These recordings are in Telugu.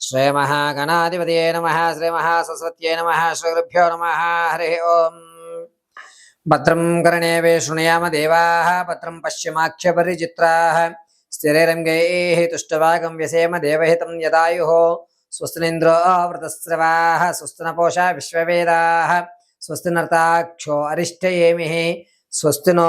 శ్రీ మహాగణాధిపతయే నమ శ్రీ మహాసరస్వత్యై నమ శ్రీగురుభ్యో నమ హరి ఓం భద్రం కర్ణే శృణుయామ దేవా భద్రం పశ్చిమాక్షపరిచిత్రా స్థిరైరంగై తుష్టవాగం వ్యసేమ దేవహితం యదాయు స్వస్తినింద్రో వృతస్రవా స్వస్తి నపోషా విశ్వవేదా స్వస్తి నర్తాక్షో అరిష్టయేమి స్వస్తి నో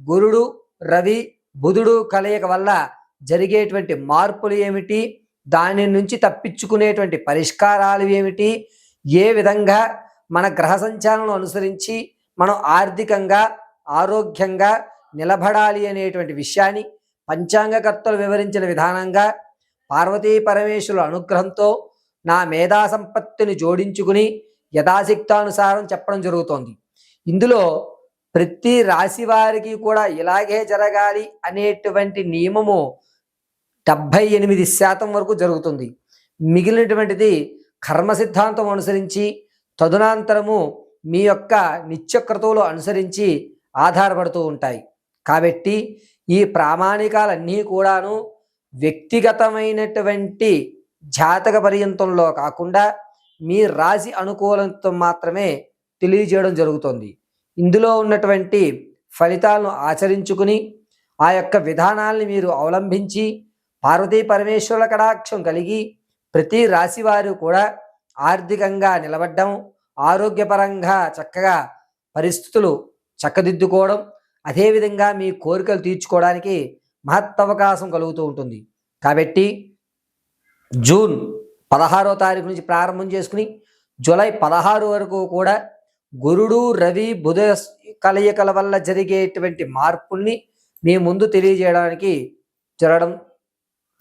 గురుడు రవి బుధుడు కలయిక వల్ల జరిగేటువంటి మార్పులు ఏమిటి? దాని నుంచి తప్పించుకునేటువంటి పరిష్కారాలు ఏమిటి? ఏ విధంగా మన గ్రహ సంచాలను అనుసరించి మనం ఆర్థికంగా ఆరోగ్యంగా నిలబడాలి అనేటువంటి విషయాన్ని పంచాంగకర్తలు వివరించిన విధానంగా పార్వతీ పరమేశ్వరుల అనుగ్రహంతో నా మేధా సంపత్తిని జోడించుకుని యథాశక్తానుసారం చెప్పడం జరుగుతోంది. ఇందులో ప్రతి రాశి వారికి కూడా ఇలాగే జరగాలి అనేటువంటి నియమము డెబ్భై ఎనిమిది శాతం వరకు జరుగుతుంది. మిగిలినటువంటిది కర్మ సిద్ధాంతం అనుసరించి తదునాంతరము మీ యొక్క నిత్యక్రతువులు అనుసరించి ఆధారపడుతూ ఉంటాయి. కాబట్టి ఈ ప్రామాణికాలన్నీ కూడాను వ్యక్తిగతమైనటువంటి జాతక పర్యంతంలో కాకుండా మీ రాశి అనుకూలంతో మాత్రమే తెలియజేయడం జరుగుతుంది. ఇందులో ఉన్నటువంటి ఫలితాలను ఆచరించుకుని ఆ యొక్క విధానాల్ని మీరు అవలంబించి పార్వతీ పరమేశ్వరుల కడాక్షం కలిగి ప్రతి రాశి వారు కూడా ఆర్థికంగా నిలబడ్డం ఆరోగ్యపరంగా చక్కగా పరిస్థితులు చక్కదిద్దుకోవడం అదేవిధంగా మీ కోరికలు తీర్చుకోవడానికి మహత్తవకాశం కలుగుతూ ఉంటుంది. కాబట్టి జూన్ పదహారో తారీఖు నుంచి ప్రారంభం చేసుకుని జూలై పదహారు వరకు కూడా గురుడు రవి బుధ కలయికల వల్ల జరిగేటువంటి మార్పుల్ని మీ ముందు తెలియజేయడానికి జరగడం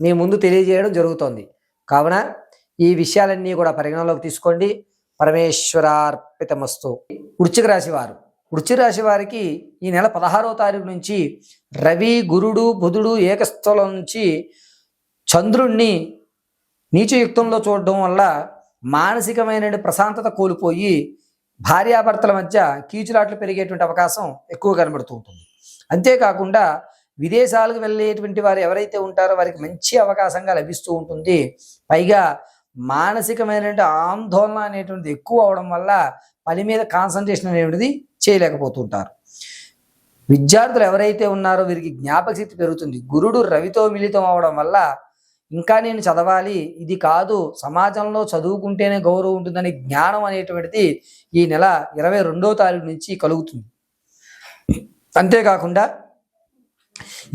మీ ముందు తెలియజేయడం జరుగుతోంది. కావున ఈ విషయాలన్నీ కూడా పరిగణలోకి తీసుకోండి. పరమేశ్వరార్పితమస్తు. వృశ్చిక రాశి వారు. వృశ్చిక రాశి వారికి ఈ నెల పదహారో తారీఖు నుంచి రవి గురుడు బుధుడు ఏకస్థలం నుంచి చంద్రుణ్ణి నీచయుక్తంలో చూడడం వల్ల మానసికమైన ప్రశాంతత కోల్పోయి భార్యాభర్తల మధ్య కీచులాట్లు పెరిగేటువంటి అవకాశం ఎక్కువ కనబడుతూ ఉంటుంది. అంతేకాకుండా విదేశాలకు వెళ్ళేటువంటి వారు ఎవరైతే ఉంటారో వారికి మంచి అవకాశంగా లభిస్తూ ఉంటుంది. పైగా మానసికమైన ఆందోళన అనేటువంటిది ఎక్కువ అవడం వల్ల పని మీద కాన్సన్ట్రేషన్ అనేటువంటిది చేయలేకపోతుంటారు. విద్యార్థులు ఎవరైతే ఉన్నారో వీరికి జ్ఞాపక శక్తి పెరుగుతుంది. గురుడు రవితో మిళితం అవడం వల్ల ఇంకా నేను చదవాలి. ఇది కాదు. సమాజంలో చదువుకుంటేనే గౌరవం ఉంటుందని జ్ఞానం అనేటువంటిది ఈ నెల ఇరవై రెండో తారీఖు నుంచి కలుగుతుంది. అంతేకాకుండా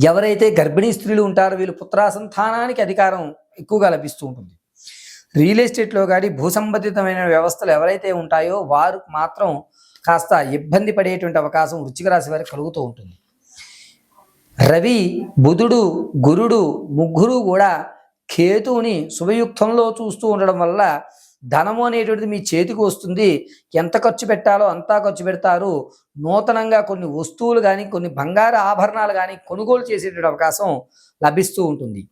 ఎవరైతే గర్భిణీ స్త్రీలు ఉంటారో వీళ్ళు పుత్రాసంతానానికి అధికారం ఎక్కువగా లభిస్తూ ఉంటుంది. రియల్ ఎస్టేట్లో కానీ భూసంబంధితమైన వ్యవస్థలు ఎవరైతే ఉంటాయో వారు మాత్రం కాస్త ఇబ్బంది పడేటువంటి అవకాశం వృచ్చిక రాశి వారికి కలుగుతూ ఉంటుంది. రవి బుధుడు గురుడు ముగ్గురు కూడా కేతువుని శుభయుక్తంలో చూస్తూ ఉండడం వల్ల ధనము అనేటువంటిది మీ చేతికి వస్తుంది. ఎంత ఖర్చు పెట్టాలో అంతా ఖర్చు పెడతారు. నూతనంగా కొన్ని వస్తువులు కానీ కొన్ని బంగారు ఆభరణాలు కానీ కొనుగోలు చేసేటువంటి అవకాశం లభిస్తూ ఉంటుంది.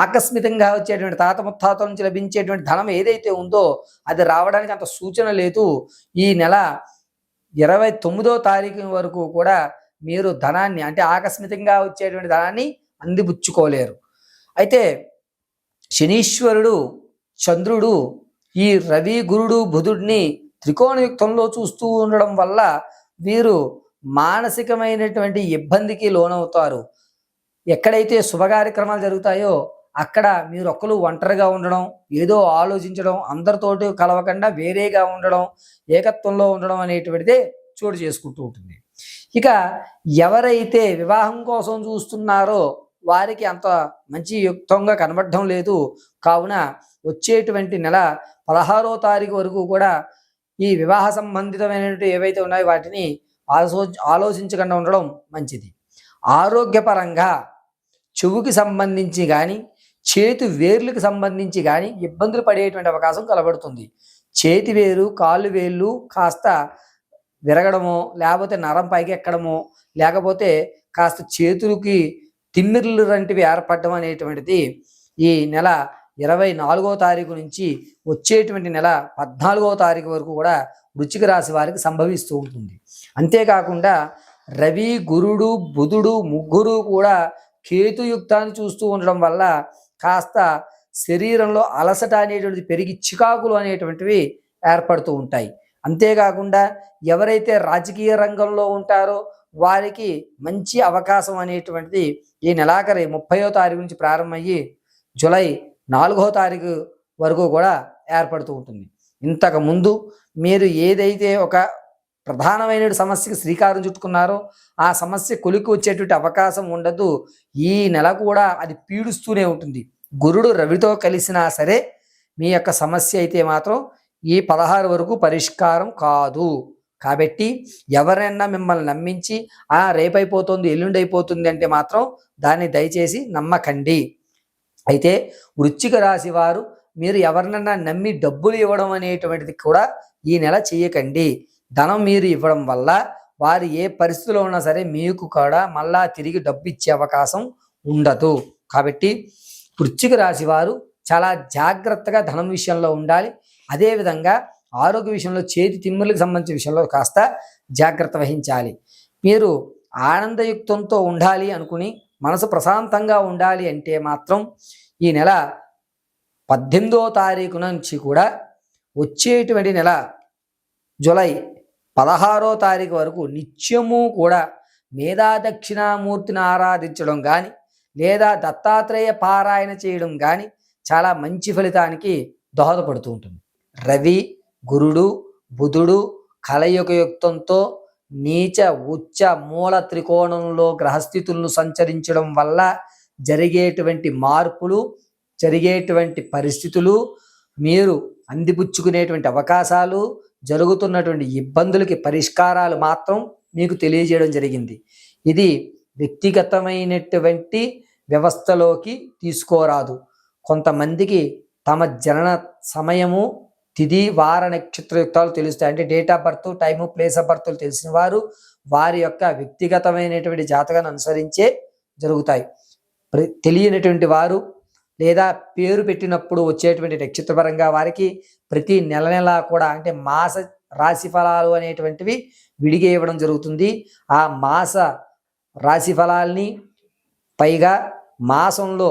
ఆకస్మికంగా వచ్చేటువంటి తాత ముత్తాతల నుంచి లభించేటువంటి ధనం ఏదైతే ఉందో అది రావడానికి అంత సూచన లేదు. ఈ నెల ఇరవై తొమ్మిదో తారీఖు వరకు కూడా మీరు ధనాన్ని అంటే ఆకస్మికంగా వచ్చేటువంటి ధనాన్ని అందిపుచ్చుకోలేరు. అయితే శనీశ్వరుడు చంద్రుడు ఈ రవి గురుడు బుధుడిని త్రికోణయుక్తంలో చూస్తూ ఉండడం వల్ల వీరు మానసికమైనటువంటి ఇబ్బందికి లోనవుతారు. ఎక్కడైతే శుభ కార్యక్రమాలు జరుగుతాయో అక్కడ మీరు ఒక్కరు ఒంటరిగా ఉండడం ఏదో ఆలోచించడం అందరితోటి కలవకుండా వేరేగా ఉండడం ఏకత్వంలో ఉండడం అనేటువంటిది చోటు చేసుకుంటూ ఉంటుంది. ఇక ఎవరైతే వివాహం కోసం చూస్తున్నారో వారికి అంత మంచి యుక్తంగా కనబడడం లేదు. కావున వచ్చేటువంటి నెల పదహారో తారీఖు వరకు కూడా ఈ వివాహ సంబంధితమైనటువంటి ఏవైతే ఉన్నాయో వాటిని ఆలో ఆలోచించకుండా ఉండడం మంచిది. ఆరోగ్యపరంగా చెవుకి సంబంధించి కానీ చేతి వేర్లకు సంబంధించి కానీ ఇబ్బందులు పడేటువంటి అవకాశం కలబడుతుంది. చేతి వేరు కాళ్ళు వేళ్ళు కాస్త విరగడమో లేకపోతే నరం పైకి ఎక్కడమో లేకపోతే కాస్త చేతులకి తిమ్మిర్లు వంటివి ఏర్పడడం అనేటువంటిది ఈ నెల ఇరవై నాలుగో తారీఖు నుంచి వచ్చేటువంటి నెల పద్నాలుగో తారీఖు వరకు కూడా వృచ్చిక రాశి వారికి సంభవిస్తూ ఉంటుంది. అంతేకాకుండా రవి గురుడు బుధుడు ముగ్గురు కూడా కేతుయుక్తాన్ని చూస్తూ ఉండడం వల్ల కాస్త శరీరంలో అలసట అనేటువంటిది పెరిగి చికాకులు అనేటువంటివి ఏర్పడుతూ ఉంటాయి. అంతేకాకుండా ఎవరైతే రాజకీయ రంగంలో ఉంటారో వారికి మంచి అవకాశం అనేటువంటిది ఈ నెలాఖరి ముప్పయో తారీఖు నుంచి ప్రారంభమయ్యి జూలై నాలుగో తారీఖు వరకు కూడా ఏర్పడుతూ ఉంటుంది. ఇంతకు ముందు మీరు ఏదైతే ఒక ప్రధానమైన సమస్యకి శ్రీకారం చుట్టుకున్నారో ఆ సమస్య కొలికి వచ్చేటువంటి అవకాశం ఉండదు. ఈ నెల కూడా అది పీడుస్తూనే ఉంటుంది. గురుడు రవితో కలిసినా సరే మీ యొక్క సమస్య అయితే మాత్రం ఈ పదహారు వరకు పరిష్కారం కాదు. కాబట్టి ఎవరైనా మిమ్మల్ని నమ్మించి ఆ రేపైపోతుంది ఎల్లుండి అయిపోతుంది అంటే మాత్రం దాన్ని దయచేసి నమ్మకండి. అయితే వృశ్చిక రాశి వారు మీరు ఎవరినన్నా నమ్మి డబ్బులు ఇవ్వడం అనేటువంటిది కూడా ఈ నెల చేయకండి. ధనం మీరు ఇవ్వడం వల్ల వారు ఏ పరిస్థితిలో ఉన్నా సరే మీకు కూడా మళ్ళా తిరిగి డబ్బు ఇచ్చే అవకాశం ఉండదు. కాబట్టి వృశ్చిక రాశి వారు చాలా జాగ్రత్తగా ధనం విషయంలో ఉండాలి. అదేవిధంగా ఆరోగ్య విషయంలో చేతి తిమ్ములకు సంబంధించిన విషయంలో కాస్త జాగ్రత్త వహించాలి. మీరు ఆనందయుక్తంతో ఉండాలి అనుకుని మనసు ప్రశాంతంగా ఉండాలి అంటే మాత్రం ఈ నెల పద్దెనిమిదో తారీఖు నుంచి కూడా వచ్చేటువంటి నెల జూలై పదహారో తారీఖు వరకు నిత్యము కూడా మేధా దక్షిణామూర్తిని ఆరాధించడం కానీ లేదా దత్తాత్రేయ పారాయణ చేయడం కానీ చాలా మంచి ఫలితానికి దోహదపడుతూ ఉంటుంది. రవి గురుడు బుధుడు కలయుగయుక్తంతో నీచ ఉచ్చ మూల త్రికోణంలో గ్రహస్థితులను సంచరించడం వల్ల జరిగేటువంటి మార్పులు జరిగేటువంటి పరిస్థితులు మీరు అందిపుచ్చుకునేటువంటి అవకాశాలు జరుగుతున్నటువంటి ఇబ్బందులకి పరిష్కారాలు మాత్రం మీకు తెలియజేయడం జరిగింది. ఇది వ్యక్తిగతమైనటువంటి వ్యవస్థలోకి తీసుకోరాదు. కొంతమందికి తమ జనన సమయము తిథి వార నక్షత్ర యుక్తాలు తెలుస్తాయి. అంటే date of birth time place of birth తెలిసిన వారు వారి యొక్క వ్యక్తిగతమైనటువంటి జాతకాన్ని అనుసరించే జరుగుతాయి. తెలియనటువంటి వారు లేదా పేరు పెట్టినప్పుడు వచ్చేటువంటి నక్షత్రపరంగా వారికి ప్రతి నెల నెల కూడా అంటే మాస రాశి ఫలాలు అనేటువంటివి విడిగా ఇవ్వడం జరుగుతుంది. ఆ మాస రాశి ఫలాల్ని పైగా మాసంలో